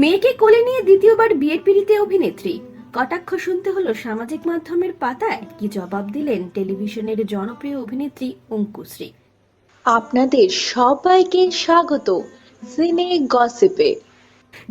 মেয়েকে কোলে নিয়ে দ্বিতীয়বার বিয়ের পিড়িতে অভিনেত্রী। কটাক্ষ শুনতে হলো সামাজিক মাধ্যমের পাতায়। কি জবাব দিলেন টেলিভিশনের জনপ্রিয় অভিনেত্রী অঙ্কুশ্রী আপনাদের সবাইকে স্বাগত সিনে গসিপে।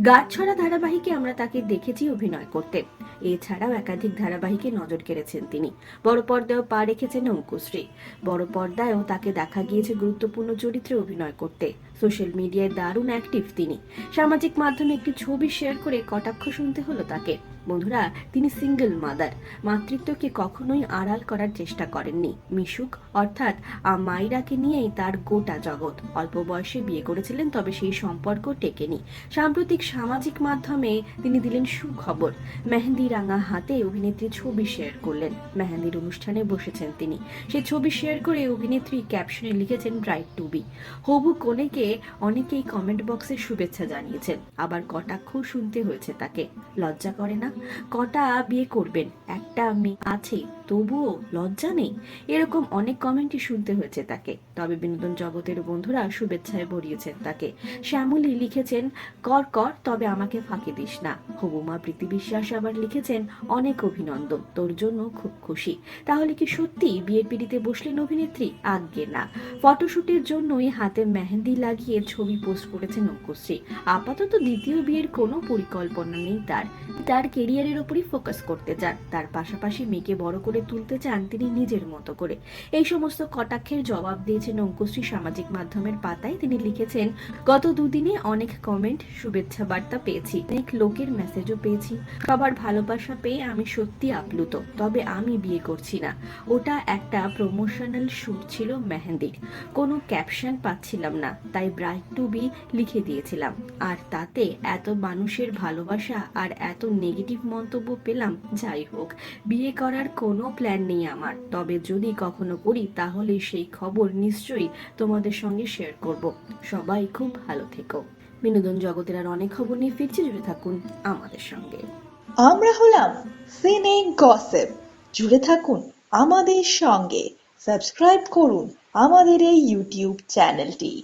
গাছছড়া ধারাবাহিকে আমরা তাকে দেখেছি অভিনয় করতে। এছাড়াও একাধিক ধারাবাহিকে নজর কেড়েছেন তিনি। বড় পর্দায়ও পা রেখেছেন অঙ্কুশ্রী। বড় পর্দায়ও তাকে দেখা গিয়েছে গুরুত্বপূর্ণ চরিত্রে অভিনয় করতে। সোশ্যাল মিডিয়ায় দারুণ অ্যাক্টিভ তিনি। সামাজিক মাধ্যমে একটি ছবি শেয়ার করে কটাক্ষ শুনতে হলো তাকে। বন্ধুরা, তিনি সিঙ্গেল মাদার। মাতৃত্বকে কখনোই আড়াল করার চেষ্টা করেননি। মিশুক, অর্থাৎ মাইরাকে নিয়েই তার গোটা জগৎ। অল্প বয়সে বিয়ে করেছিলেন, তবে সেই সম্পর্ক টেকেনি। সাম্প্রতিক সামাজিক মাধ্যমে তিনি দিলেন সুখবর। মেহেন্দি রাঙা হাতে অভিনেত্রী ছবি শেয়ার করলেন। মেহেন্দির অনুষ্ঠানে বসেছেন তিনি। সেই ছবি শেয়ার করে অভিনেত্রী ক্যাপশনে লিখেছেন ব্রাইট টু বি হবু কোনেকে অনেকেই কমেন্ট বক্সে শুভেচ্ছা জানিয়েছেন। আবার কটাক্ষ শুনতে হয়েছে তাকে। লজ্জা করে না? কটা বিয়ে করবেন? একটা মেয়ে আছে। তবুও লজ্জা নেই? এরকম অনেক কমেন্টই শুনতে হয়েছে তাকে। তবে বিনোদন জগতের বন্ধুরা শুভেচ্ছায় ভরিয়েছেন তাকে। শ্যামলী লিখেছেন, কর কর, তবে আমাকে ফাঁকি দিস না। হবুমা প্রীতি বিশ্বাস আবার লিখেছেন, অনেক অভিনন্দন, তোর জন্য খুব খুশি। তাহলে কি সত্যি বিয়ের পিড়িতে বসলেন অভিনেত্রী? আজ্ঞে না। ফটোশুটের জন্যই হাতে মেহেন্দি লাগিয়ে ছবি পোস্ট করেছেন অঙ্কুশ্রী। আপাতত দ্বিতীয় বিয়ের কোনো পরিকল্পনা নেই তার। তার কেরিয়ারের উপরই ফোকাস করতে চান। তার পাশাপাশি মেয়েকে বড় করে তুলতে চান তিনি নিজের মতো করে। এই সমস্ত কটাক্ষের জবাব দিয়েছেন অঙ্কুশ্রী সামাজিক মাধ্যমের পাতায়। তিনি লিখেছেন, গত দুদিনে অনেক কমেন্ট শুভেচ্ছা বার্তা পেয়েছি। অনেক লোকের মেসেজও পেয়েছি। সবার ভালোবাসা পেয়ে আমি সত্যি আপ্লুত। তবে আমি বিয়ে করছি না। ওটা একটা প্রমোশনাল শুট ছিল মেহেন্দির। কোনো ক্যাপশন পাচ্ছিলাম না, তাই ব্রাইট টু বি লিখে দিয়েছিলাম। আর তাতে এত মানুষের ভালোবাসা আর এত নেগেটিভ মন্তব্য পেলাম, যাই হোক। বিয়ে করার কোনো প্ল্যান নেই আমার। তবে যদি কখনো করি, তাহলে সেই খবর নিশ্চয়ই তোমাদের সঙ্গে শেয়ার করব। সবাই খুব ভালো থেকো। বিনোদন জগতের আর অনেক খবর নিয়ে ফিরছি, জুড়ে থাকুন আমাদের সঙ্গে। আমরা হলাম সিনে গসিপ জুড়ে থাকুন আমাদের সঙ্গে। সাবস্ক্রাইব করুন আমাদের এই ইউটিউব চ্যানেলটি